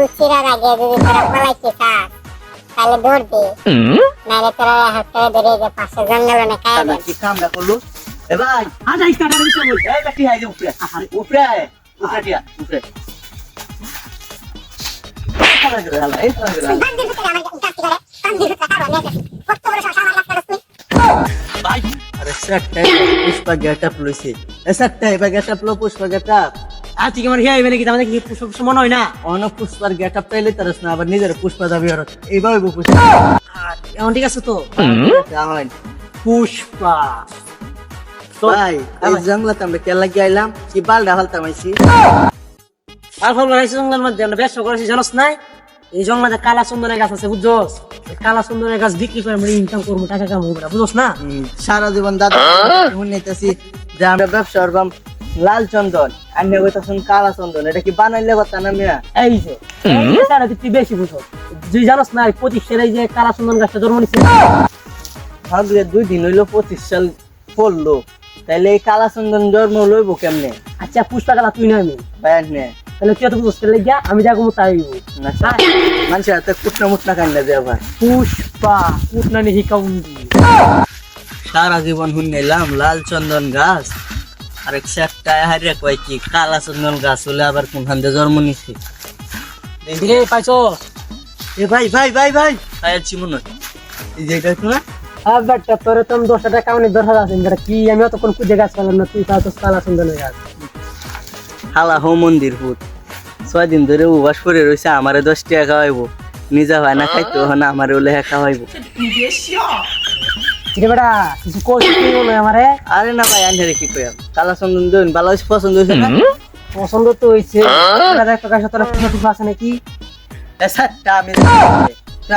চুল চিরার আগে যদি তোরা পলাইতে চাস তাহলে ধরবি নাহলে তোরা হাতে ধরে যে পাশে জঙ্গল অনেক খাই দাদা কি কামটা করল? এ ভাই আজ আইস কাটার বিষয় বল। এই বেটি হাই যে উপরে। উপরে উপরে টিয়া উপরে করে। করে করে কারও ভাই। আরে সেট সেটটাই পুষ্পা গেটআপ লইছে। এ সেটটাই বা গেটআপ লো পুষ্পা গেটআপ আজ কি আমার হিয়া এমনি কি আমাদের কি পুষ্প পুষ্প মনে হয় না? অন পুষ্পার গেটআপ পাইলে তারস না আবার নিজের পুষ্পা দাবি আর এইভাবে পুষ্পা এখন ঠিক আছে তো? পুষ্পা। ভাই এই জঙ্গলাতে আমরা কি আর ফল রাইছে জঙ্গলের মধ্যে আমরা ব্যবসা করেছি জানোস নাই? এই জঙ্গলে কালা সুন্দরের গাছ আছে বুঝছস? কালা সুন্দরের গাছ বিক্রি করে আমরা ইনকাম করব টাকা কামাবো না বুঝছস না? সারা জীবন দাদা শুনেতেছি যে আমরা ব্যবসা করবাম লাল চন্দন আর নেব তখন কালা চন্দন এটা কি বানাইলে কথা না মিয়া? এই যে এই তুই বেশি বুঝো। তুই জানোস না প্রতীক্ষের এই যে কালা সুন্দর গাছটা জন্ম নিচ্ছে ভাবলে দুই দিন হইল পঁচিশ সাল পড়ল। তাইলে এই কালা চন্দন জন্ম লইব কেমনে? আচ্ছা পুষ্পা কালা তুই না আমি নে। তাহলে তুই এত বুঝস তাহলে গিয়া আমি যা কমু তাই। না মানুষের হাতে কুটনা মুটনা কান্না দেওয়া ভাই। পুষ্পা উঠনা নিহি কাউন্দি। সারা জীবন হুন নিলাম লাল চন্দন গাছ। আর এক একটা হারিয়ে কয় কি কালা চন্দন গাছ হলে আবার কোনখান দিয়ে জন্ম নিছে? রে পাইছো? এ ভাই ভাই ভাই ভাই। আয়াচ্ছি মনে এই যে এটা একটু না আর বাট্টা তোরে তো দশ টাকা কাউনি দশ হাজার আছে এটা কি আমি অতক্ষণ খুঁজে গাছ পেলাম না তুই তাও তো কালা সুন্দরের গাছ হালা হো মন্দির ফুট ছয় দিন ধরে উবাস করে রয়েছে আমারে দশ টাকা খাওয়াইবো। নিজা হয় না খাইতে হয় না আমারে ওলে খাওয়াইবো। রে বেটা কিছু কোচিং কি বলো আমারে? আরে না ভাই আনহে কি কই কালা চন্দন দিন ভালো পছন্দ হয়েছে না? পছন্দ তো হয়েছে একটা কাছে তোরা কিছু কিছু আছে নাকি আমি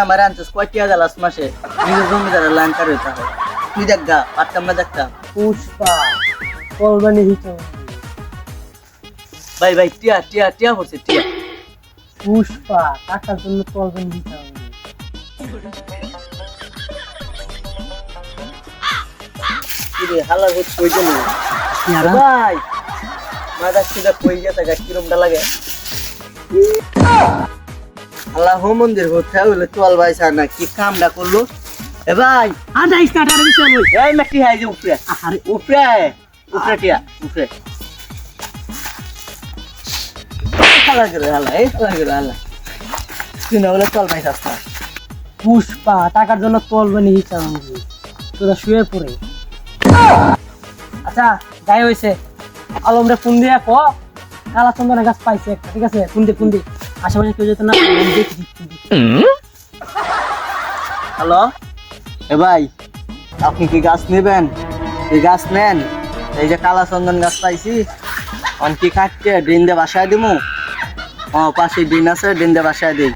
আমার আনছিস কয়টিয়া গেলাস মাসে? নিজের জমিদারের লাইন কার হইতে হয় তুই দেখ গা পারতাম না দেখতাম। পুষ্পা কলবানি হিচ ভাই ভাই টিয়া টিয়া টিয়া পড়ছে টিয়া। পুষ্পা টাকার জন্য হচ্ছে কই ভাই মাদা কই গেছে গা? কিরমটা লাগে? আল্লাহ হো মন্দির চল ভাই না কি কামটা করল? এ ভাই কাটার বিষয় বল এই মাটি হাই যে উপরে। আরে উপরে উপরে টিয়া উপরে। করে হালা এই করে হালা তুই না ভাই পুষ্পা টাকার জন্য কলবানি হিচ তোরা শুয়ে পড়ে। আচ্ছা যাই হয়েছে আলমরে ফোন দিয়ে ক কালা চন্দনের গাছ পাইছে ঠিক আছে? ফোন দিয়ে ফোন দিয়ে আশেপাশে কেউ যেত না। হ্যালো? এ ভাই আপনি কি গাছ নেবেন? এই গাছ নেন? এই যে কালা চন্দন গাছ পাইছি। অন কি কাটতে ডিন দিয়ে বাসায় দিমু? ও পাশে ডিন আছে ডিন দিয়ে বাসায় দিই।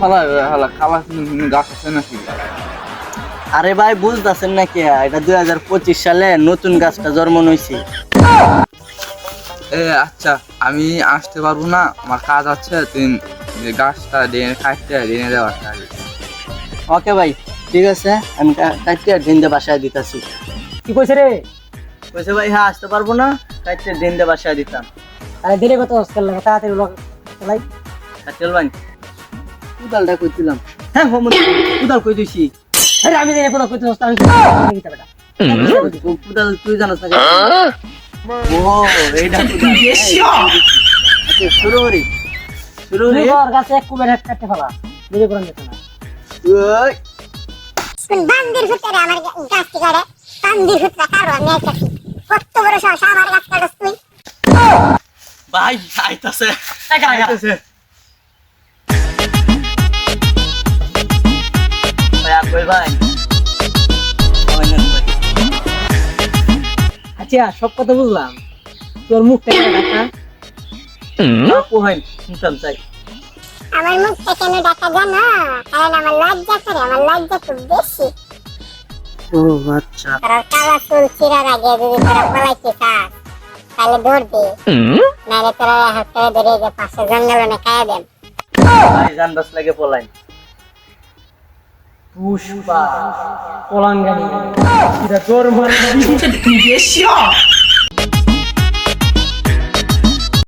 হালা হালা কালা হুম, গাছ আছে নাকি? আরে ভাই বুঝতেছেন না কি? এটা দুই হাজার পঁচিশ সালে নতুন গাছটা জন্ম হয়েছে এ আচ্ছা আমি আসতে পারব না। আমার কাজ আছে তুই গাছটা ডেনে কাটতে ডেনে দেওয়ার ওকে ভাই ঠিক আছে আমি কাটতে ডিন দিয়ে বাসায় দিতেছি। কি কইছে রে? কইছে ভাই হ্যাঁ আসতে পারব না কাটতে ডিন দিয়ে বাসায় দিতাম। আরে দিলে কত স্কেল লাগে তাড়াতাড়ি লগ চালাই। কাটেল ভাই কুদালটা কইছিলাম হ্যাঁ হোমন কুদাল কই দিছি? আরে আমি জানি কোথাও কইতে আমি কি বেটা কুদাল তুই জানোস না কেন? ও এইটা আচ্ছা শুরু করি শুরু করি কর গাছে এক কুবের হেড কাটতে ফেলা দেরি করে। যেত না ওই কোন বান্দির ভিতরে আমার কাজ করে বান্দির ভিতরে কারও নেই কত বড় সাহস আমার কাজ করে তুই। ভাই আইতাছে। একা একা। আইতাছে। ওই ভাই। আচ্ছা সব কথা বুঝলাম তোর মুখটা কেন ঢাকা হয় শুনতাম চাই। আমার মুখটা কেন ডাকা জানো? কারণ আমার লজ্জা করে আমার লজ্জা খুব বেশি। ও আচ্ছা। তোর কালা চুল চিরার আগে যদি তোরা পলাইতে চাস তাহলে ধরবি। নাহলে তোরা হাতে ধরে যে পাশে জঙ্গল অনেক খাই দেন জান বাস লাগে পলাই পুষ্পা পলাঙ্গানি এটা তোর মানে